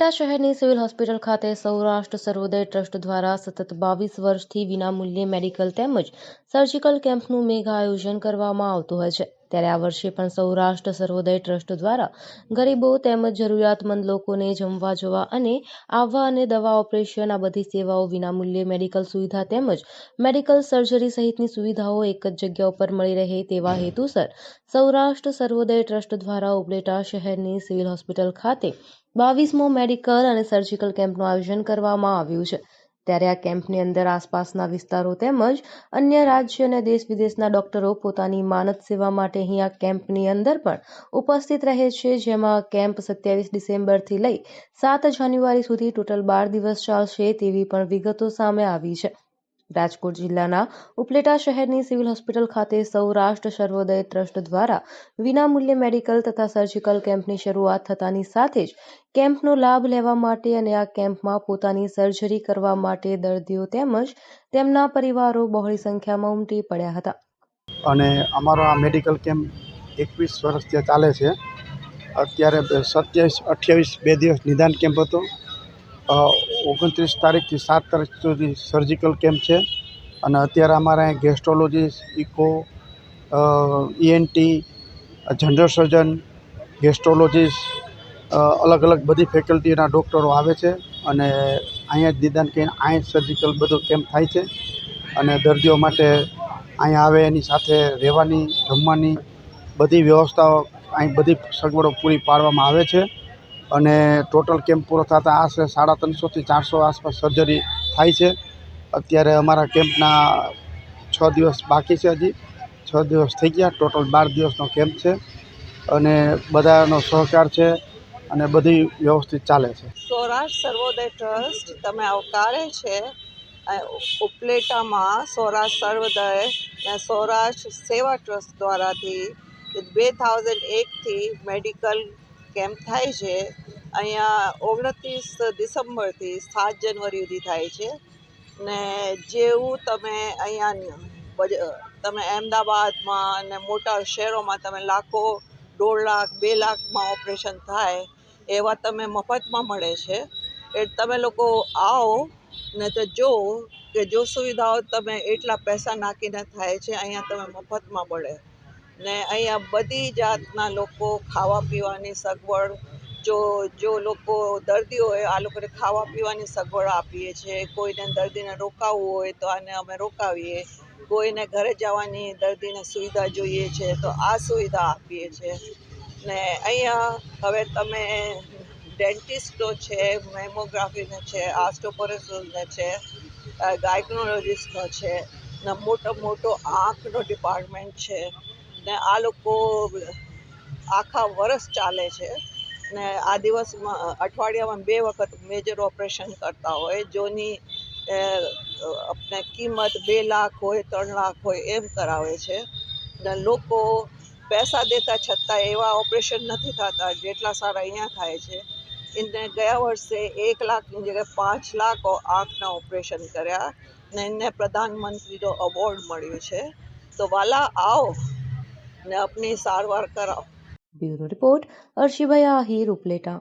ઉપલેટા શહેરની civil hospital ખાતે સૌરાષ્ટ્ર સર્વોદય trust દ્વારા સતત બાવીસ વર્ષથી વિનામૂલ્યે મેડિકલ તેમજ સર્જિકલ કેમ્પનું મેગા આયોજન કરવામાં આવતું હોય છે. ત્યારે આ વર્ષે પણ સૌરાષ્ટ્ર સર્વોદય ટ્રસ્ટ દ્વારા ગરીબો તેમજ જરૂરિયાતમંદ લોકોને જમવા, જવા અને આવવા અને દવા, ઓપરેશન આ બધી સેવાઓ વિનામૂલ્યે મેડિકલ સુવિધા તેમજ મેડિકલ સર્જરી સહિતની સુવિધાઓ એક જ જગ્યા ઉપર મળી રહે તેવા હેતુસર સૌરાષ્ટ્ર સર્વોદય ટ્રસ્ટ દ્વારા ઉપલેટા શહેરની સિવિલ હોસ્પિટલ ખાતે બાવીસમો મેડિકલ અને સર્જિકલ કેમ્પનું આયોજન કરવામાં આવ્યું છે. ત્યારે આ કેમ્પની અંદર આસપાસના વિસ્તારો તેમજ અન્ય રાજ્ય અને દેશ વિદેશના ડોક્ટરો પોતાની માનદ સેવા માટે અહીં આ કેમ્પની અંદર પણ ઉપસ્થિત રહે છે, જેમાં કેમ્પ સત્યાવીસ ડિસેમ્બરથી લઈ સાત જાન્યુઆરી સુધી ટોટલ બાર દિવસ ચાલશે તેવી પણ વિગતો સામે આવી છે. રાજકોટ જિલ્લાના ઉપલેટા શહેરની સિવિલ હોસ્પિટલ ખાતે સૌરાષ્ટ્ર સર્વોદય ટ્રસ્ટ દ્વારા વિનામૂલ્યે મેડિકલ તથા સર્જિકલ કેમ્પની શરૂઆત થતાની સાથે જ કેમ્પનો લાભ લેવા માટે અને આ કેમ્પમાં પોતાની સર્જરી કરવા માટે દર્દીઓ તેમજ તેમના પરિવારો બહોળી સંખ્યામાં ઉમટી પડ્યા હતા. અને અમારો આ મેડિકલ કેમ્પ એકવીસ વર્ષથી ચાલે છે, અત્યારે સત્યાવીસ, અઠ્યાવીસ બે દિવસ નિદાન કેમ્પ હતો. ઓગણત્રીસ તારીખથી સાત તારીખ સુધી સર્જિકલ કેમ્પ છે. અને અત્યારે અમારે અહીં gastrologist echo ENT general surgeon gastrologist અલગ અલગ બધી ફેકલ્ટીના ડૉક્ટરો આવે છે. અને અહીંયા જ નિદાન કરીને અહીં સર્જિકલ બધો કેમ્પ થાય છે. અને દર્દીઓ માટે અહીંયા આવે એની સાથે રહેવાની, જમવાની બધી વ્યવસ્થાઓ, અહીં બધી સગવડો પૂરી પાડવામાં આવે છે. અને ટોટલ કેમ્પ પૂરો થતાં આશરે સાડા ત્રણસોથી ચારસો આસપાસ સર્જરી થાય છે. અત્યારે અમારા કેમ્પના છ દિવસ બાકી છે હજી. છ દિવસ થઈ ગયા, ટોટલ બાર દિવસનો કેમ્પ છે. અને બધાનો સહકાર છે અને બધી વ્યવસ્થિત ચાલે છે. સૌરાષ્ટ્ર સર્વોદય ટ્રસ્ટ, તમે આવકારે છે ઉપલેટામાં સૌરાષ્ટ્ર સર્વોદય અને સૌરાષ્ટ્ર સેવા ટ્રસ્ટ દ્વારાથી બે થાઉઝન્ડ એકથી મેડિકલ કેમ્પ થાય છે. અહીંયા ઓગણત્રીસ ડિસેમ્બરથી સાત જાન્યુઆરી સુધી થાય છે. ને જેવું તમે અહીંયા તમે અહેમદાબાદમાં અને મોટા શહેરોમાં તમે લાખો, દોઢ લાખ, બે લાખમાં ઓપરેશન થાય, એવા તમે મફતમાં મળે છે. એ તમે લોકો આવો ને તો જો કે જો સુવિધાઓ તમે એટલા પૈસા નાખીને થાય છે, અહીંયા તમે મફતમાં મળે. ને અહીંયા બધી જાતના લોકો ખાવા પીવાની સગવડ, જો જો લોકો દર્દી હોય, આ લોકોને ખાવા પીવાની સગવડ આપીએ છીએ. કોઈને દર્દીને રોકાવવું હોય તો આને અમે રોકાવીએ. કોઈને ઘરે જવાની દર્દીને સુવિધા જોઈએ છે તો આ સુવિધા આપીએ છીએ. ને અહીંયા હવે તમે ડેન્ટિસ્ટો છે, મેમોગ્રાફીને છે આસ્ટોપોરેસિસને છે ગાયક્નોલોજીસ્ટનો છે, ને મોટો મોટો આંખનો ડિપાર્ટમેન્ટ છે. ને આ લોકો આખા વર્ષ ચાલે છે. ને આ દિવસમાં અઠવાડિયામાં બે વખત મેજર ઓપરેશન કરતા હોય, જોની આપણે કિંમત બે લાખ હોય, ત્રણ લાખ હોય, એમ કરાવે છે. ને લોકો પૈસા દેતા છતાં એવા ઓપરેશન નથી થતા જેટલા સારા અહીંયા થાય છે. એને ગયા વર્ષે એક લાખની જગ્યાએ પાંચ લાખ આંખના ઓપરેશન કર્યા ને એને પ્રધાનમંત્રીનો અવોર્ડ મળ્યો છે. તો વાલા, આવો. ને આપની સારવાર કરાવો. Bureau report Arshibhai Ahir Upleta.